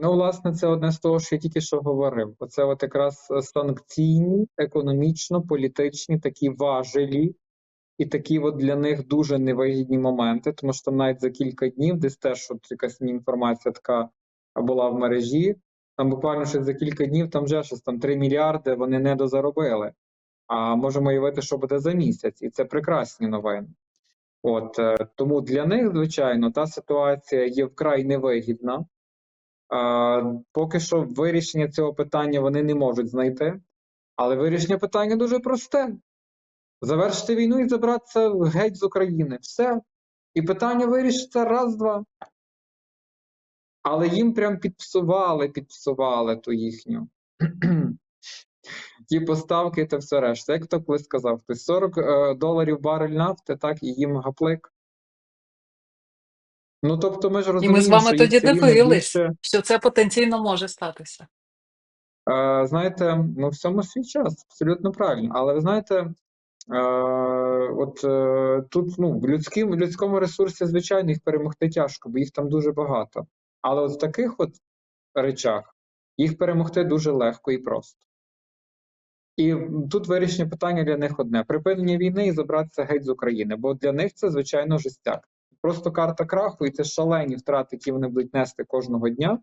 Ну, власне, це одне з того, що я тільки що говорив. Оце от якраз е, санкційні, економічно-політичні такі важелі, і такі от для них дуже невигідні моменти, тому що там навіть за кілька днів, десь теж от якась інформація така була в мережі. Там буквально ще за кілька днів там вже щось там 3 мільярди вони не дозаробили. А можемо уявити, що буде за місяць, і це прекрасні новини. От е, тому для них, звичайно, та ситуація є вкрай невигідна. Поки що вирішення цього питання вони не можуть знайти, але вирішення питання дуже просте: завершити війну і забратися геть з України. Все. І питання вирішиться раз-два. Але їм прям підпсували, підпсували ту їхню. Ті поставки та все решта. Як хто колись сказав, хтось 40 е, доларів барель нафти, так, і їм гаплик. Ну, тобто ми ж І ми з вами що тоді дивились, більше, що це потенційно може статися. Е, знаєте, ну всьому свій час, абсолютно правильно. Але ви знаєте, е, от е, тут ну, в людським, в людському ресурсі, звичайно, їх перемогти тяжко, бо їх там дуже багато. Але от в таких от речах їх перемогти дуже легко і просто. І тут вирішення питання для них одне: припинення війни і забратися геть з України. Бо для них це, звичайно, жестяк. Просто карта краху, і це шалені втрати, які вони будуть нести кожного дня.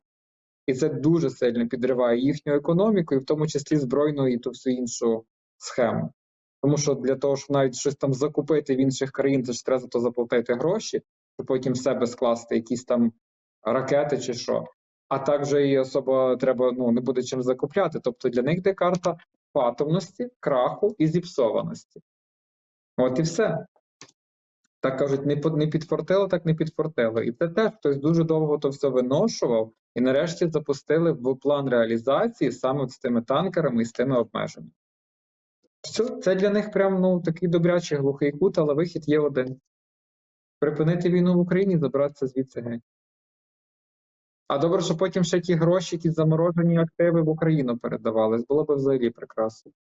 І це дуже сильно підриває їхню економіку, і в тому числі збройну і ту всю іншу схему. Тому що для того, щоб навіть щось там закупити в інших країн, це ж треба за то заплатити гроші, щоб потім в себе скласти якісь там ракети чи що. А також і особо треба ну не буде чим закупляти. Тобто для них де карта патовності, краху і зіпсованості. От і все. Так кажуть, не, не підфортило, так не підфортило. І це теж хтось дуже довго то все виношував, і нарешті запустили в план реалізації саме з тими танкерами і з тими обмеженнями. Це для них прям ну, такий добрячий глухий кут, але вихід є один: припинити війну в Україні, забратися звідси геть. А добре, що потім ще ті гроші, ті заморожені активи в Україну передавались, було б взагалі прекрасно.